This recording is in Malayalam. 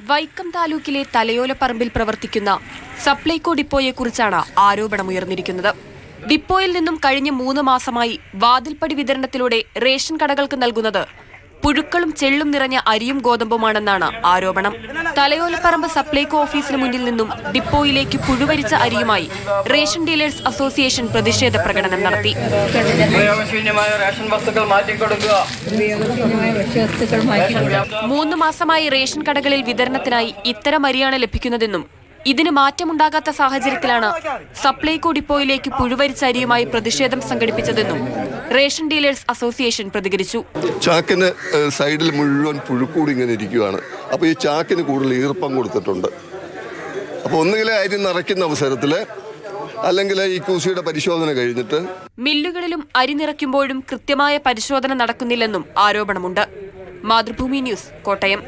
വൈക്കം താലൂക്കിലെ തലയോലപ്പറമ്പിൽ പ്രവർത്തിക്കുന്ന സപ്ലൈകോ ഡിപ്പോയെക്കുറിച്ചാണ് ആരോപണമുയർന്നിരിക്കുന്നത്. ഡിപ്പോയിൽ നിന്നും കഴിഞ്ഞ മൂന്ന് മാസമായി വാതിൽപ്പടി വിതരണത്തിലൂടെ റേഷൻ കടകൾക്ക് നൽകുന്നത് പുഴുക്കളും ചെള്ളും നിറഞ്ഞ അരിയും ഗോതമ്പുമാണെന്നാണ് ആരോപണം. തലയോലപ്പറമ്പ് സപ്ലൈകോ ഓഫീസിന് മുന്നിൽ നിന്നും ഡിപ്പോയിലേക്ക് പുഴുവരിച്ച അരിയുമായി റേഷൻ ഡീലേഴ്സ് അസോസിയേഷൻ പ്രതിഷേധ പ്രകടനം നടത്തി. മൂന്ന് മാസമായി റേഷൻ കടകളിൽ വിതരണത്തിനായി ഇത്തരം അരിയാണ് ലഭിക്കുന്നതെന്നും ഇതിന് മാറ്റമുണ്ടാകാത്ത സാഹചര്യത്തിലാണ് സപ്ലൈകോ ഡിപ്പോയിലേക്ക് പുഴുവരിച്ച അരിയുമായി പ്രതിഷേധം സംഘടിപ്പിച്ചതെന്നും റേഷൻ ഡീലേഴ്സ് അസോസിയേഷൻ പ്രതികരിച്ചു. ചാക്കിന് സൈഡിൽ മുഴുവൻ പുഴുക്കൂടി ഇങ്ങനെ ഇരിക്കുകയാണ് അപ്പോൾ ഈ ചാക്കിന് കൂടുതൽ ഈർപ്പം കൊടുത്തിട്ടുണ്ട്. അപ്പോൾ ഒന്നുകിലെ അരി നിറയ്ക്കുന്ന അവസരത്തിൽ അല്ലെങ്കിൽ ഈ കൂസിയുടെ പരിശോധന കഴിഞ്ഞിട്ട് മില്ലുകളിലും അരി നിറയ്ക്കുമ്പോഴും കൃത്യമായ പരിശോധന നടക്കുന്നില്ലെന്നും ആരോപണമുണ്ട്. മാതൃഭൂമി ന്യൂസ് കോട്ടയം.